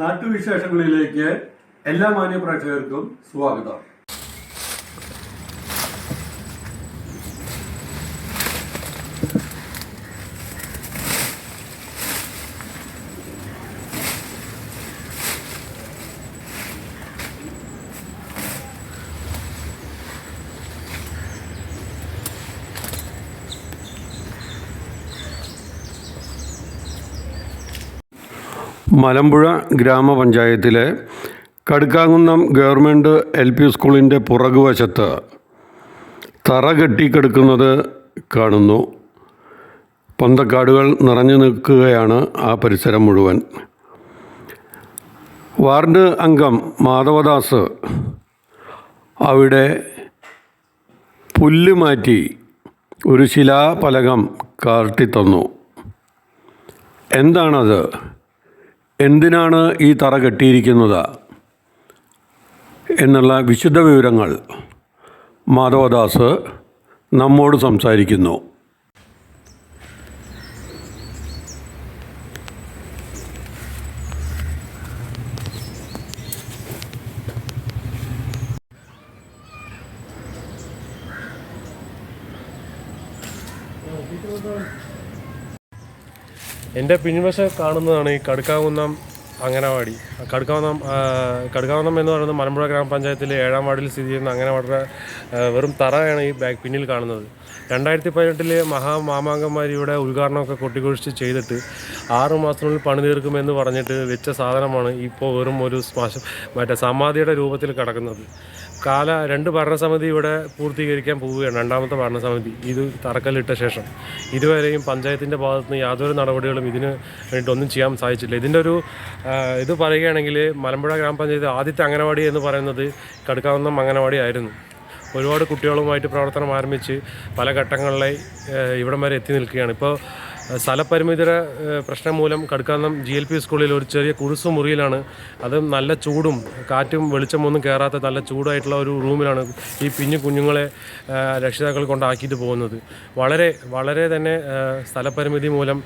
നാട്ടുവിശേഷങ്ങളിലേക്ക് എല്ലാ മാന്യ പ്രേക്ഷകർക്കും സ്വാഗതം. മലമ്പുഴ ഗ്രാമപഞ്ചായത്തിലെ കടുക്കാങ്കുന്നം ഗവൺമെന്റ് എൽ പി സ്കൂളിന്റെ പുറകുവശത്ത് തറ കെട്ടിക്കിടക്കുന്നത് കാണുന്നു. പന്തക്കാടുകൾ നിറഞ്ഞു നിൽക്കുകയാണ് ആ പരിസരം മുഴുവൻ. വാർഡ് അംഗം മാധവദാസ് അവിടെ പുല്ല് മാറ്റി ഒരു ശിലാഫലകം കാട്ടിത്തന്നു എന്താണത്? എന്തിനാണ് ഈ തറ കെട്ടിയിരിക്കുന്നത്? എന്നുള്ള വിശുദ്ധ വിവരങ്ങൾ മാധവദാസ് നമ്മോട് സംസാരിക്കുന്നു. എന്റെ പിൻവശം കാണുന്നതാണ് ഈ കടുക്കാവുന്നം അംഗനവാടി. കടുക്കാവുന്നം കടുക്കാവുന്നം എന്ന് പറയുന്നത് മലമ്പുഴ ഗ്രാമപഞ്ചായത്തിലെ ഏഴാം വാർഡിൽ സ്ഥിതി ചെയ്യുന്ന അങ്ങനവാടിയുടെ വെറും തറയാണ് ഈ ബാക്ക് പിന്നിൽ കാണുന്നത്. രണ്ടായിരത്തി പതിനെട്ടിലെ മഹാമാമാങ്കന്മാരിയുടെ ഉദ്ഘാടനമൊക്കെ കൊട്ടിക്കൊഴിച്ച് ചെയ്തിട്ട് ആറ് മാസത്തിനുള്ളിൽ പണി തീർക്കുമെന്ന് പറഞ്ഞിട്ട് വെച്ച സാധനമാണ് ഇപ്പോൾ വെറും ഒരു സ്മാശം മറ്റേ സമാധിയുടെ രൂപത്തിൽ കിടക്കുന്നത്. കാല രണ്ട് ഭരണസമിതി ഇവിടെ പൂർത്തീകരിക്കാൻ പോവുകയാണ്. രണ്ടാമത്തെ ഭരണസമിതി. ഇത് തറക്കല്ലിട്ട ശേഷം. ഇതുവരെയും പഞ്ചായത്തിന്റെ ഭാഗത്തുനിന്ന് യാതൊരു നടപടികളും ഇതിന് വേണ്ടിയിട്ടൊന്നും ചെയ്യാൻ സാധിച്ചില്ല ഇതിന്റെ ഒരു ഇത് പറയുകയാണെങ്കിൽ മലമ്പുഴ ഗ്രാമപഞ്ചായത്ത് ആദ്യത്തെ അംഗനവാടി എന്ന് പറയുന്നത് കടുക്കാവുന്ന അംഗനവാടി ആയിരുന്നു. ഒരുപാട് കുട്ടികളുമായിട്ട് പ്രവർത്തനം ആരംഭിച്ച് പല ഘട്ടങ്ങളിലായി ഇവിടം വരെ എത്തി നിൽക്കുകയാണ്. ഇപ്പോൾ സ്ഥലപരിമിതിയുടെ പ്രശ്നം മൂലം കടുക്കാനം ജി എൽ പി സ്കൂളിൽ ഒരു ചെറിയ കുറുസു മുറിയിലാണ്. അത് നല്ല ചൂടും കാറ്റും വെളിച്ചമൊന്നും കയറാത്ത നല്ല ചൂടായിട്ടുള്ള ഒരു റൂമിലാണ് ഈ പിഞ്ഞു കുഞ്ഞുങ്ങളെ രക്ഷിതാക്കൾ കൊണ്ടാക്കിയിട്ട് പോകുന്നത്. വളരെ വളരെ തന്നെ സ്ഥലപരിമിതി മൂലം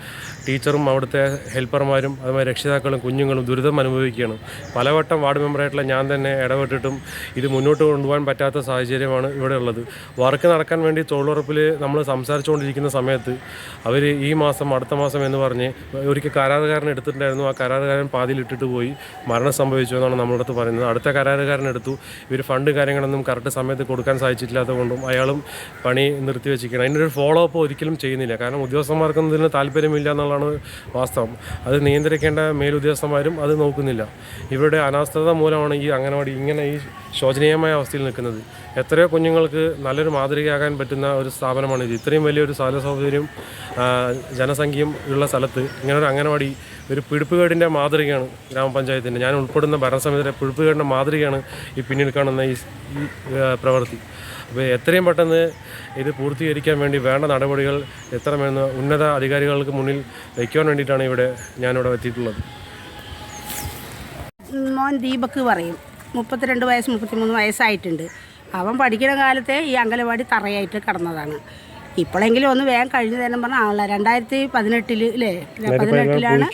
ടീച്ചറും അവിടുത്തെ ഹെൽപ്പർമാരും അതുമായി രക്ഷിതാക്കളും കുഞ്ഞുങ്ങളും ദുരിതം അനുഭവിക്കുകയാണ്. പലവട്ടം വാർഡ് മെമ്പറായിട്ടുള്ള ഞാൻ തന്നെ ഇടപെട്ടിട്ടും ഇത് മുന്നോട്ട് കൊണ്ടുപോകാൻ പറ്റാത്ത സാഹചര്യമാണ് ഇവിടെ ഉള്ളത്. വർക്ക് നടക്കാൻ വേണ്ടി തൊഴിലുറപ്പിൽ നമ്മൾ സംസാരിച്ചുകൊണ്ടിരിക്കുന്ന സമയത്ത് അവർ ഈ മാസം അടുത്ത മാസം എന്ന് പറഞ്ഞ് ഒരിക്കൽ കരാറുകാരൻ എടുത്തിട്ടുണ്ടായിരുന്നു. ആ കരാറുകാരൻ പാതിയിൽ ഇട്ടിട്ട് പോയി മരണം സംഭവിച്ചു എന്നാണ് നമ്മുടെ അടുത്ത് പറയുന്നത്. അടുത്ത കരാറുകാരൻ എടുത്തു. ഇവർ ഫണ്ട് കാര്യങ്ങളൊന്നും കറക്റ്റ് സമയത്ത് കൊടുക്കാൻ സാധിച്ചിട്ടില്ലാത്തത് കൊണ്ടും അയാളും പണി നിർത്തി വെച്ചിരിക്കണം അതിന്റെ ഒരു ഫോളോ അപ്പ് ഒരിക്കലും ചെയ്യുന്നില്ല. കാരണം ഉദ്യോഗസ്ഥന്മാർക്കൊന്നും ഇതിന് താല്പര്യമില്ല എന്നുള്ളതാണ് വാസ്തവം. അത് നിയന്ത്രിക്കേണ്ട മേലുദ്യോഗസ്ഥന്മാരും അത് നോക്കുന്നില്ല. ഇവരുടെ അനാസ്ഥത മൂലമാണ് ഈ അംഗനവാടി ഇങ്ങനെ ഈ ശോചനീയമായ അവസ്ഥയിൽ നിൽക്കുന്നത്. എത്രയോ കുഞ്ഞുങ്ങൾക്ക് നല്ലൊരു മാതൃകയാകാൻ പറ്റുന്ന ഒരു സ്ഥാപനമാണ് ഇത്. ഇത്രയും വലിയൊരു സ്ഥല സൗകര്യം ജനസംഖ്യയും ഉള്ള സ്ഥലത്ത് ഇങ്ങനൊരു അംഗനവാടി ഒരു പിടിപ്പുകേടിന്റെ മാതൃകയാണ് ഗ്രാമപഞ്ചായത്തിന്റെ ഞാൻ ഉൾപ്പെടുന്ന ഭരണസമിതിയുടെ പിടിപ്പുകേടിന്റെ മാതൃകയാണ് ഈ പിന്നിൽ കാണുന്ന ഈ, പ്രവൃത്തി. അപ്പോൾ എത്രയും പെട്ടെന്ന് ഇത് പൂർത്തീകരിക്കാൻ വേണ്ടി വേണ്ട നടപടികൾ എത്രമെന്ന് ഉന്നത അധികാരികൾക്ക് മുന്നിൽ വയ്ക്കുവാൻ വേണ്ടിയിട്ടാണ് ഇവിടെ ഞാനിവിടെ എത്തിയിട്ടുള്ളത്. മോൻ ദീപക്ക് പറയും. മുപ്പത്തിരണ്ട് വയസ്സ് മുപ്പത്തിമൂന്ന് വയസ്സായിട്ടുണ്ട്. അവൻ പഠിക്കുന്ന കാലത്തെ ഈ അങ്കലവാടി തറയായിട്ട് കിടന്നതാണ്. ഇപ്പോഴെങ്കിലും ഒന്ന് വേഗം കഴിഞ്ഞു പറഞ്ഞാൽ പറഞ്ഞ ആളെ രണ്ടായിരത്തി പതിനെട്ടിൽ അല്ലേ പതിനെട്ടിലാണ്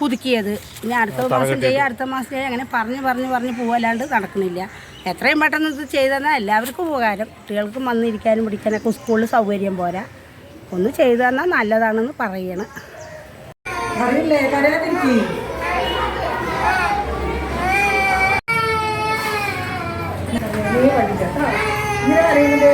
പുതുക്കിയത്. ഇനി അടുത്ത മാസം ചെയ്യാം അടുത്ത മാസം ചെയ്യാം അങ്ങനെ പറഞ്ഞ് പറഞ്ഞ് പറഞ്ഞ് പോവല്ലാണ്ട് നടക്കുന്നില്ല. എത്രയും പെട്ടെന്ന് ഇത് ചെയ്തെന്നാൽ എല്ലാവർക്കും ഉപകാരം. കുട്ടികൾക്കും വന്നിരിക്കാനും പിടിക്കാനൊക്കെ സ്കൂളിൽ സൗകര്യം പോരാ. ഒന്ന് ചെയ്തു തന്നാൽ നല്ലതാണെന്ന് പറയണം. പറ്റില്ല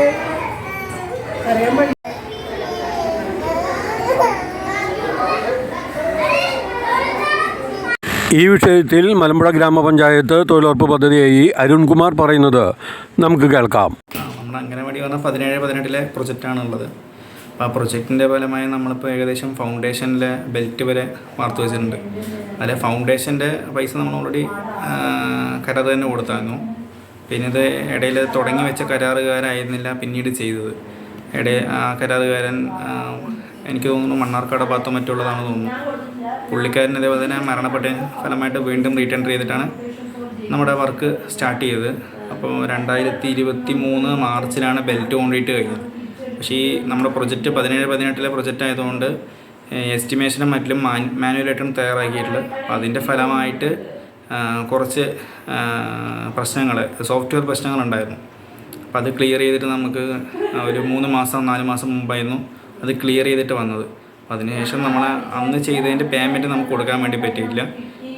ഈ വിഷയത്തിൽ മലമ്പുഴ ഗ്രാമപഞ്ചായത്ത് തൊഴിലുറപ്പ് പദ്ധതിയായി അരുൺകുമാർ പറയുന്നത് നമുക്ക് കേൾക്കാം. നമ്മുടെ അംഗനവാടി പറഞ്ഞ പതിനേഴ് പതിനെട്ടിലെ പ്രൊജക്റ്റാണ് ഉള്ളത് അപ്പോൾ ആ പ്രൊജക്റ്റിന്റെ ഫലമായി നമ്മളിപ്പോൾ ഏകദേശം ഫൗണ്ടേഷനിലെ ബെൽറ്റ് വരെ വാർത്തു വെച്ചിട്ടുണ്ട്. അതിലെ ഫൗണ്ടേഷന്റെ പൈസ നമ്മൾ ഓൾറെഡി കരാർ തന്നെ കൊടുത്തായിരുന്നു. പിന്നെ ഇത് ഇടയിൽ തുടങ്ങി വെച്ച കരാറുകാരായിരുന്നില്ല പിന്നീട് ചെയ്തത്. ഇടയിൽ ആ കരാറുകാരൻ എനിക്ക് തോന്നുന്നു മണ്ണാർക്കാട് ഭാഗത്തോ മറ്റുള്ളതാണെന്ന് തോന്നുന്നു. പുള്ളിക്കാരൻ ഇതേപോലെ തന്നെ മരണപ്പെട്ട ഫലമായിട്ട് വീണ്ടും റീടെൻഡർ ചെയ്തിട്ടാണ് നമ്മുടെ വർക്ക് സ്റ്റാർട്ട് ചെയ്തത്. അപ്പോൾ രണ്ടായിരത്തി ഇരുപത്തി മൂന്ന് മാർച്ചിലാണ് ബെൽറ്റ് കോൺക്രീറ്റ് കഴിഞ്ഞത്. പക്ഷേ ഈ നമ്മുടെ പ്രൊജക്റ്റ് പതിനേഴ് പതിനെട്ടിലെ പ്രൊജക്റ്റ് ആയതുകൊണ്ട് എസ്റ്റിമേഷനും മറ്റും മാനുവലായിട്ടും തയ്യാറാക്കിയിട്ടുള്ളത് അപ്പോൾ അതിന്റെ ഫലമായിട്ട് കുറച്ച് പ്രശ്നങ്ങൾ സോഫ്റ്റ്വെയർ പ്രശ്നങ്ങളുണ്ടായിരുന്നു. അപ്പം അത് ക്ലിയർ ചെയ്തിട്ട് നമുക്ക് ഒരു മൂന്ന് മാസം നാല് മാസം മുമ്പായിരുന്നു അത് ക്ലിയർ ചെയ്തിട്ട് വന്നത്. അപ്പം അതിനുശേഷം നമ്മൾ അന്ന് ചെയ്തതിന്റെ പേയ്മെന്റ് നമുക്ക് കൊടുക്കാൻ വേണ്ടി പറ്റിയില്ല.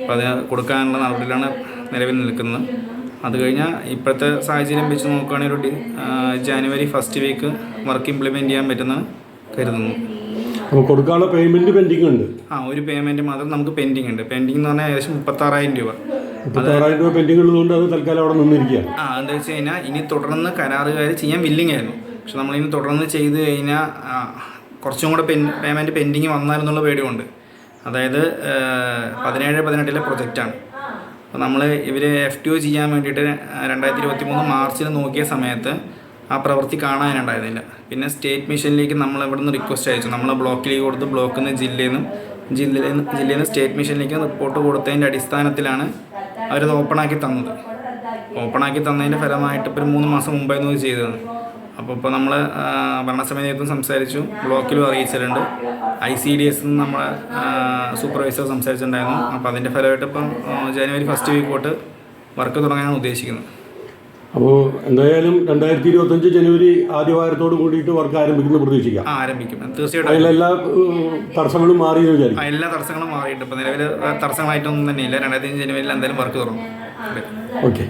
അപ്പോൾ അത് കൊടുക്കാനുള്ള നടപടിയിലാണ് നിലവിൽ നിൽക്കുന്നത്. അത് കഴിഞ്ഞാൽ ഇപ്പോഴത്തെ സാഹചര്യം വെച്ച് നോക്കുകയാണെങ്കിൽ ഒരു January first week work implement ചെയ്യാൻ പറ്റുന്ന കരുതുന്നു. കൊടുക്കാനുള്ള പേയ്മെന്റ് പെൻഡിങ് ഉണ്ട്. ആ ഒരു പേയ്മെന്റ് മാത്രം നമുക്ക് പെൻഡിങ് ഉണ്ട്. പെൻഡിങ് എന്ന് പറഞ്ഞാൽ ഏകദേശം മുപ്പത്താറായിരം രൂപ. മുപ്പത്താറായിരം രൂപ പെൻഡിങ് ഉള്ളതുകൊണ്ട് അത് തൽക്കാലം അവിടെ നിന്നിരിക്കുക. ആ എന്താ വെച്ച് കഴിഞ്ഞാൽ ഇനി തുടർന്ന് കരാറുകാർ ചെയ്യാൻ വില്ലിങ് ആയിരുന്നു. പക്ഷെ നമ്മളിനി തുടർന്ന് ചെയ്ത് കഴിഞ്ഞാൽ കുറച്ചും കൂടെ പെൻ പേയ്മെന്റ് പെൻഡിങ് വന്നാലെന്നുള്ള പേടിയുണ്ട്. അതായത് പതിനേഴ് പതിനെട്ടിലെ പ്രൊജക്റ്റാണ് അപ്പോൾ നമ്മൾ ഇവർ എഫ് ടി ഒ ചെയ്യാൻ വേണ്ടിയിട്ട് രണ്ടായിരത്തി ഇരുപത്തി മൂന്ന് മാർച്ചിൽ നോക്കിയ സമയത്ത് ആ പ്രവൃത്തി കാണാനുണ്ടായിരുന്നില്ല പിന്നെ സ്റ്റേറ്റ് മിഷനിലേക്ക് നമ്മൾ ഇവിടെ നിന്ന് റിക്വസ്റ്റ് അയച്ചു. നമ്മൾ ബ്ലോക്കിലേക്ക് കൊടുത്ത് ബ്ലോക്കിൽ നിന്ന് ജില്ലയിൽ നിന്നും ജില്ലയിൽ നിന്ന് ജില്ലയിൽ നിന്ന് സ്റ്റേറ്റ് മിഷനിലേക്ക് റിപ്പോർട്ട് കൊടുത്തതിന്റെ അടിസ്ഥാനത്തിലാണ് അവരത് ഓപ്പണാക്കി തന്നത്. ഓപ്പണാക്കി തന്നതിന്റെ ഫലമായിട്ട് ഇപ്പോൾ ഒരു മൂന്ന് മാസം മുമ്പായിരുന്നു ഇത് ചെയ്തത്. അപ്പോൾ ഇപ്പോൾ നമ്മൾ ഭരണസമിതിയത്തും സംസാരിച്ചു. ബ്ലോക്കിലും അറിയിച്ചിട്ടുണ്ട്. ഐ സി ഡി എസ് നമ്മളെ സൂപ്പർവൈസർ സംസാരിച്ചിട്ടുണ്ടായിരുന്നു. അപ്പോൾ അതിന്റെ ഫലമായിട്ട് ഇപ്പം ജനുവരി ഫസ്റ്റ് വീക്ക് തൊട്ട് വർക്ക് തുടങ്ങാനാണ് ഉദ്ദേശിക്കുന്നത്. അപ്പോൾ എന്തായാലും രണ്ടായിരത്തി ഇരുപത്തഞ്ച് ജനുവരി ആദ്യ വാരത്തോട് കൂടിയിട്ട് വർക്ക് ആരംഭിക്കുന്ന പ്രതീക്ഷിക്കാം. ആരംഭിക്കും. തീർച്ചയായിട്ടും അതിലെല്ലാ ഏഹ്, തടസ്സങ്ങളും മാറി വിചാരിക്കും. എല്ലാ തടസ്സങ്ങളും മാറിയിട്ട് ഇപ്പൊ നിലവിൽ തടസ്സങ്ങളായിട്ടൊന്നും തന്നെയില്ല. രണ്ടായിരത്തി ജനുവരിയിൽ എന്തായാലും വർക്ക് തുറന്നു ഓക്കെ.